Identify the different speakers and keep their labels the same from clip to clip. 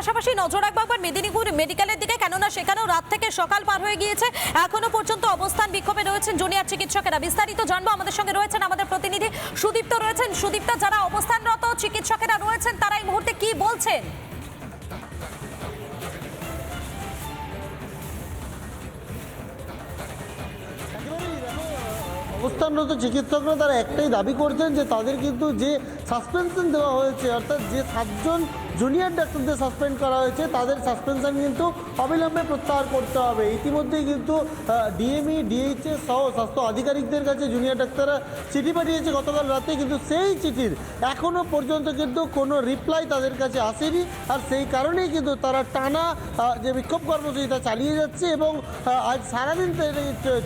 Speaker 1: পাশাপাশি নজর রাখব একবার মেদিনীপুর মেডিকেলের দিকে, কেননা সেখানেও রাত থেকে সকাল পার হয়ে গিয়েছে। এখনও পর্যন্ত অবস্থান বিক্ষোভে রয়েছেন জুনিয়র চিকিৎসকেরা। বিস্তারিত জানব, আমাদের সঙ্গে রয়েছেন আমাদের প্রতিনিধি সুদীপ্ত রয়েছেন। সুদীপ্ত, যারা অবস্থানরত চিকিৎসকেরা রয়েছেন, তারা এই মুহূর্তে কি বলছেন?
Speaker 2: অবস্থানরত চিকিৎসকরা তারা একটাই দাবি করছেন যে তাদের কিন্তু যে সাসপেনশন দেওয়া হয়েছে, অর্থাৎ যে সাতজন জুনিয়র ডাক্তারদের সাসপেন্ড করা হয়েছে, তাদের সাসপেনশন কিন্তু অবিলম্বে প্রত্যাহার করতে হবে। ইতিমধ্যেই কিন্তু ডিএমই ডিএইচএস সহ স্বাস্থ্য আধিকারিকদের কাছে জুনিয়র ডাক্তাররা চিঠি পাঠিয়েছে গতকাল রাতে, কিন্তু সেই চিঠির এখনও পর্যন্ত কিন্তু কোনো রিপ্লাই তাদের কাছে আসেনি। আর সেই কারণেই কিন্তু তারা টানা যে বিক্ষোভ কর্মসূচি তা চালিয়ে যাচ্ছে এবং আজ সারাদিন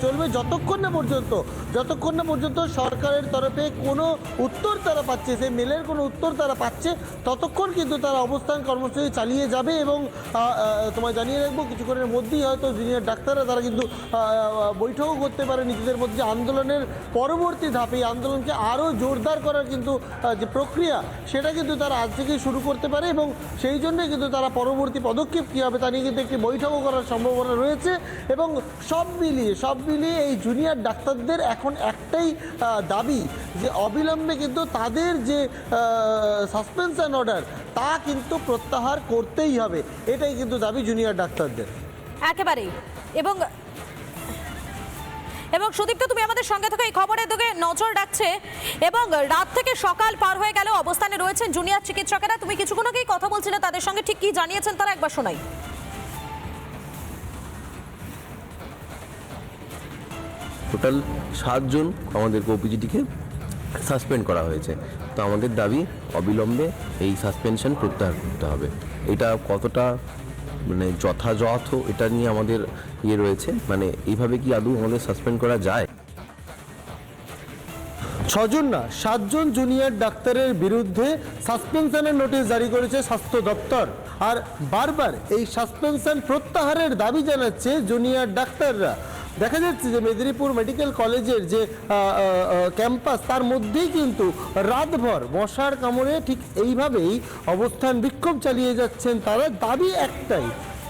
Speaker 2: চলবে যতক্ষণ না পর্যন্ত, যতক্ষণ না পর্যন্ত সরকারের তরফে কোনো উত্তর তারা পাচ্ছে, সেই মেলের কোনো উত্তর তারা পাচ্ছে, ততক্ষণ কিন্তু তারা অবস্থান কর্মসূচি চালিয়ে যাবে এবং তোমায় জানিয়ে রাখব, কিছুক্ষণের মধ্যেই হয়তো জুনিয়র ডাক্তাররা তারা কিন্তু বৈঠকও করতে পারে নিজেদের মধ্যে। আন্দোলনের পরবর্তী ধাপে আন্দোলনকে আরও জোরদার করার কিন্তু যে প্রক্রিয়া, সেটা কিন্তু তারা আজ থেকেই শুরু করতে পারে এবং সেই জন্যই কিন্তু তারা পরবর্তী পদক্ষেপ কী হবে তা নিয়ে কিন্তু একটি বৈঠকও করার সম্ভাবনা রয়েছে এবং সব মিলিয়ে সব মিলিয়ে এই জুনিয়র ডাক্তারদের এখন একটাই দাবি যে অবিলম্বে কিন্তু তাদের যে সাসপেনশন অর্ডার তা কিন্তু প্রত্যাহার করতেই হবে। এটাই কিন্তু দাবি জুনিয়র ডাক্তারদের।
Speaker 1: একেবারেই। এবং এবং সুদীপ্ত, তুমি আমাদের সঙ্গে থেকে এই খবরের দিকে নজর রাখছে। এবং রাত থেকে সকাল পার হয়ে গেল, অবস্থানে রয়েছেন জুনিয়র চিকিৎসকেরা। তুমি কিছুক্ষণ আগেই কথা বলছিলে, তাদের সঙ্গে ঠিক কি জানিয়েছেন তারা একবার শোনাই।
Speaker 3: টোটাল সাতজন আমাদের ওপিজিটিকে সাসপেন্ড করা হয়েছে। তো আমাদের দাবি অবিলম্বে এই সাসপেনশন প্রত্যাহার করতে হবে। এটা কতটা মানে যথাযথ এটা নিয়ে আমাদের ইয়ে রয়েছে? মানে এইভাবে কি আদৌ আমাদের সাসপেন্ড করা যায়?
Speaker 2: ছজন না, সাতজন জুনিয়র ডাক্তারের বিরুদ্ধে সাসপেনশনের নোটিশ জারি করেছে স্বাস্থ্য দপ্তর। আর বারবার এই সাসপেনশন প্রত্যাহারের দাবি জানাচ্ছে জুনিয়র ডাক্তাররা। দেখা যাচ্ছে যে মেদিনীপুর মেডিকেল কলেজের যে ক্যাম্পাস, তার মধ্যেই কিন্তু রাতভর বসার কামড়ে ঠিক এইভাবেই অবস্থান বিক্ষোভ চালিয়ে যাচ্ছেন তারা। দাবি একটাই,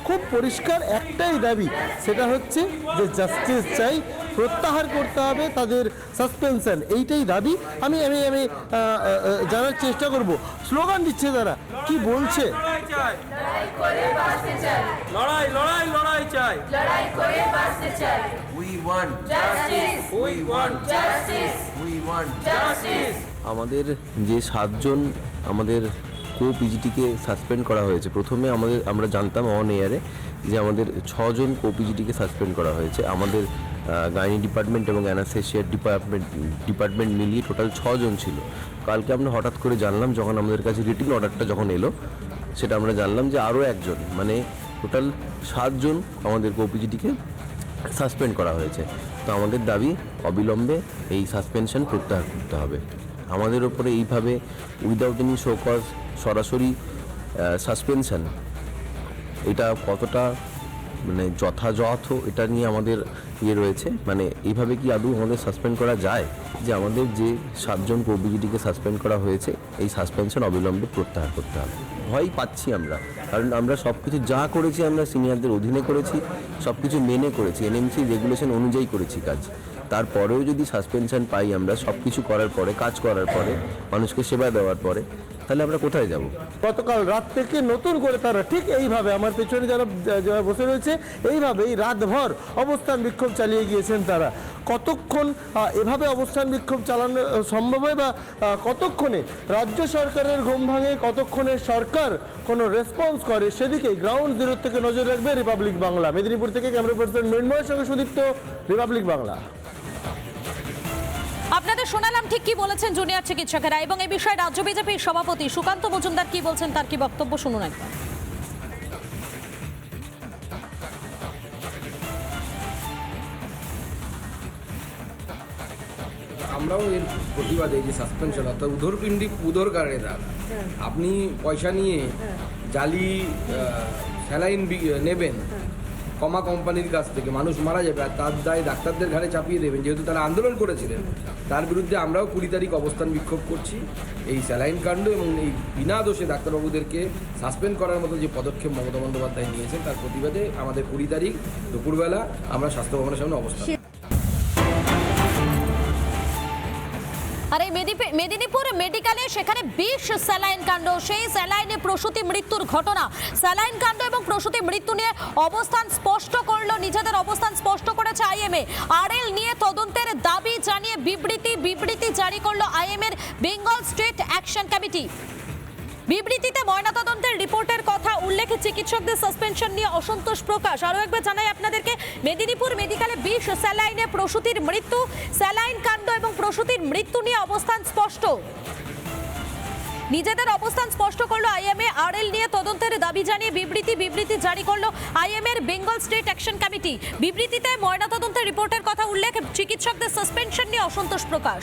Speaker 2: খুব পরিষ্কার একটাই দাবি, সেটা হচ্ছে যে জাস্টিস চাই। প্রত্যাহার করতে হবে তাদের সাসপেনশন এইটাই দাবি। আমি আমি আমি জানার চেষ্টা করব। স্লোগান দিচ্ছে তারা। কি বলছে?
Speaker 4: লড়াই লড়াই লড়াই লড়াই চাই।
Speaker 5: লড়াই করে বাঁচতে চাই।
Speaker 6: We want,
Speaker 5: justice
Speaker 4: we want
Speaker 5: justice
Speaker 6: we want.
Speaker 5: Justice
Speaker 3: আমাদের যে সাতজন আমাদের কো পিজিটিকে সাসপেন্ড করা হয়েছে। প্রথমে আমাদের, আমরা জানতাম অন এয়ারে যে আমাদের ছজন কো পিজিটিকে সাসপেন্ড করা হয়েছে। আমাদের গাইনি ডিপার্টমেন্ট এবং অ্যানাসেশিয়ার ডিপার্টমেন্ট ডিপার্টমেন্ট মিলিয়ে টোটাল ছজন ছিল। কালকে আমরা হঠাৎ করে জানলাম, যখন আমাদের কাছে রিটিন অর্ডারটা যখন এলো, সেটা আমরা জানলাম যে আরও একজন মানে টোটাল সাতজন আমাদের কো পিজিটিকে সাসপেন্ড করা হয়েছে। তো আমাদের দাবি অবিলম্বে এই সাসপেনশন প্রত্যাহার করতে হবে। আমাদের ওপরে এইভাবে উইদাউট এনি শোকজ সরাসরি সাসপেনশন এটা কতটা মানে যথাযথ এটা নিয়ে আমাদের ইয়ে রয়েছে? মানে এইভাবে কি আদৌ আমাদের সাসপেন্ড করা যায়? যে আমাদের যে সাতজন কোবিজিটিকে সাসপেন্ড করা হয়েছে, এই সাসপেনশন অবিলম্বে প্রত্যাহার করতে হবে। ভয় পাচ্ছি আমরা। কারণ আমরা সব কিছু যা করেছি আমরা সিনিয়রদের অধীনে করেছি সব কিছু মেনে করেছি। এনএমসি রেগুলেশন অনুযায়ী করেছি কাজ। তারপরেও যদি সাসপেনশন পাই আমরা সব কিছু করার পরে, কাজ করার পরে, মানুষকে সেবা দেওয়ার পরে, তাহলে আমরা কোথায় যাব?
Speaker 2: গতকাল রাত থেকে নতুন করে তারা ঠিক এইভাবে আমার পেছনে যারা যারা বসে রয়েছে, এইভাবেই রাতভর অবস্থান বিক্ষোভ চালিয়ে গিয়েছেন তারা। কতক্ষণ এভাবে অবস্থান বিক্ষোভ চালানো সম্ভব হয় বা কতক্ষণে? রাজ্য সরকারের ঘুম ভাঙে, কতক্ষণে সরকার কোনো রেসপন্স করে? সেদিকে গ্রাউন্ড জিরো থেকে নজর রাখবে রিপাবলিক বাংলা মেদিনীপুর থেকে ক্যামেরা পার্সন মৃন্ময়ের সঙ্গে সুদীপ্ত রিপাবলিক বাংলা
Speaker 1: আপনাদের শোনালাম ঠিক কি বলেছেন জুনিয়র চিকিৎসকেরা এবং এই বিষয়ে রাজ্য বিজেপির সভাপতি সুকান্ত মজুমদার কি বলছেন তার কি বক্তব্য শুনুন একবার।
Speaker 7: আমরাও এর প্রতিবাদে যে সাসপেনশন অর্থাৎ উদরপিণ্ডি উদরকারেরা আপনি পয়সা নিয়ে জালি স্যালাইন নেবেন কমা কোম্পানির কাছ থেকে মানুষ মারা যাবে আর তার দায় ডাক্তারদের ঘাড়ে চাপিয়ে দেবেন, যেহেতু তারা আন্দোলন করেছিলেন। তার বিরুদ্ধে আমরাও কুড়ি তারিখ অবস্থান বিক্ষোভ করছি। এই স্যালাইন কাণ্ড এবং এই বিনা দোষে ডাক্তারবাবুদেরকে সাসপেন্ড করার মতো যে পদক্ষেপ মমতা বন্দ্যোপাধ্যায় নিয়েছেন, তার প্রতিবাদে আমাদের কুড়ি তারিখ দুপুরবেলা আমরা স্বাস্থ্য ভবনের সামনে অবস্থান।
Speaker 1: আর এই মেদিনীপুর মেডিকেলে সেখানে বিষ স্যালাইন কাণ্ড। সেই স্যালাইনে প্রসূতি মৃত্যুর ঘটনা। স্যালাইন কাণ্ড এবং প্রসূতি মৃত্যু নিয়ে অবস্থান স্পষ্ট করল, নিজেদের অবস্থান স্পষ্ট করেছে আইএমএ। আরএল নিয়ে তদন্তের দাবি জানিয়ে বিবৃতি বিবৃতি জারি করল আইএমএর বেঙ্গল স্টেট অ্যাকশন কমিটি। বিবৃতিতে ময়নাতদন্তের রিপোর্টের কথা উল্লেখ চিকিৎসকদের সাসপেনশন নিয়ে অসন্তোষ প্রকাশ। আরও একবার জানাই আপনাদেরকে, মেদিনীপুর মেডিকেলে বিষ স্যালাইনে প্রসূতির মৃত্যু, স্যালাইন কাণ্ড এবং প্রসূতির মৃত্যু নিয়ে অবস্থান স্পষ্ট। নিজেদের অবস্থান স্পষ্ট করল আইএমএ, আরএল নিয়ে তদন্তের দাবি জানিয়ে বিবৃতি বিবৃতি জারি করল আইএম এর বেঙ্গল স্টেট অ্যাকশন কমিটি। বিবৃতিতে ময়নাতদন্তের রিপোর্টের কথা উল্লেখ, চিকিৎসকদের সাসপেনশন নিয়ে অসন্তোষ প্রকাশ।